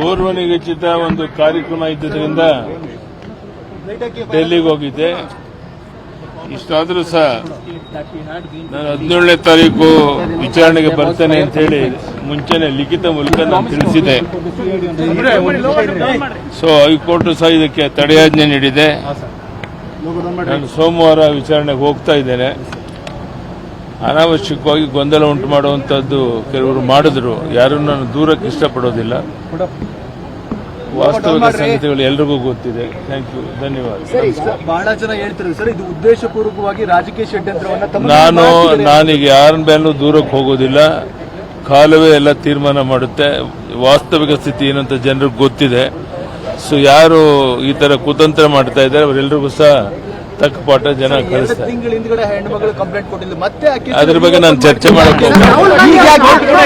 ಪೂರ್ವ ನಿಗದಿತ ಒಂದು ಕಾರ್ಯಕ್ರಮ ಇದ್ದುದರಿಂದ ಡೆಲ್ಲಿಗೆ ಹೋಗಿದ್ದೆ. ಇಷ್ಟಾದರೂ ಸಹ ನಾನು ಹದಿನೇಳನೇ ತಾರೀಕು ವಿಚಾರಣೆಗೆ ಬರ್ತೇನೆ ಅಂತ ಹೇಳಿ ಮುಂಚೆನೆ ಲಿಖಿತ ಮೂಲಕ ನಾನು ತಿಳಿಸಿದೆ ಸೊ ಹೈಕೋರ್ಟ್ ಸಹ ಇದಕ್ಕೆ ತಡೆಯಾಜ್ಞೆ ನೀಡಿದೆ. ನಾನು ಸೋಮವಾರ ವಿಚಾರಣೆಗೆ ಹೋಗ್ತಾ ಇದ್ದೇನೆ. ಅನಾವಶ್ಯಕವಾಗಿ ಗೊಂದಲ ಉಂಟು ಮಾಡುವಂಥದ್ದು ಕೆಲವರು ಮಾಡಿದ್ರು. ಯಾರನ್ನು ನಾನು ದೂರಕ್ಕೆ ಇಷ್ಟಪಡೋದಿಲ್ಲ. ವಾಸ್ತವಿಕ ಸಂಗತಿಗಳು ಎಲ್ರಿಗೂ ಗೊತ್ತಿದೆ. ಥ್ಯಾಂಕ್ ಯು ಧನ್ಯವಾದ. ಬಹಳ ಜನ ಹೇಳ್ತಾರೆ ಸರ್ ಇದು ಉದ್ದೇಶಪೂರ್ವಕವಾಗಿ ರಾಜಕೀಯ ಷಡ್ಯಂತ್ರವನ್ನ ನಾನು ನಾನೀಗ ಯಾರ ಮೇಲೂ ದೂರಕ್ಕೆ ಹೋಗೋದಿಲ್ಲ. ಕಾಲವೇ ಎಲ್ಲ ತೀರ್ಮಾನ ಮಾಡುತ್ತೆ. ವಾಸ್ತವಿಕ ಸ್ಥಿತಿ ಏನಂತ ಜನರಿಗೆ ಗೊತ್ತಿದೆ. ಸೊ ಯಾರು ಈ ತರ ಕುತಂತ್ರ ಮಾಡ್ತಾ ಇದ್ದಾರೆ ಅವರೆಲ್ಲರಿಗೂ ಸಹ ತಕ್ಕ ಪಾಠ ಜನ ಕಳಿಸ್ತಾರೆ ತಿಂಗಳ ಹಿಂದ್ಗಡೆ ಹೆಣ್ಮಗಳು ಕಂಪ್ಲೇಂಟ್ ಕೊಟ್ಟಿಲ್ಲ ಮತ್ತೆ ಆಕೆ ಅದ್ರ ಬಗ್ಗೆ ನಾನು ಚರ್ಚೆ ಮಾಡಕ್ಕೆ ಹೋಗ್ತೀನಿ.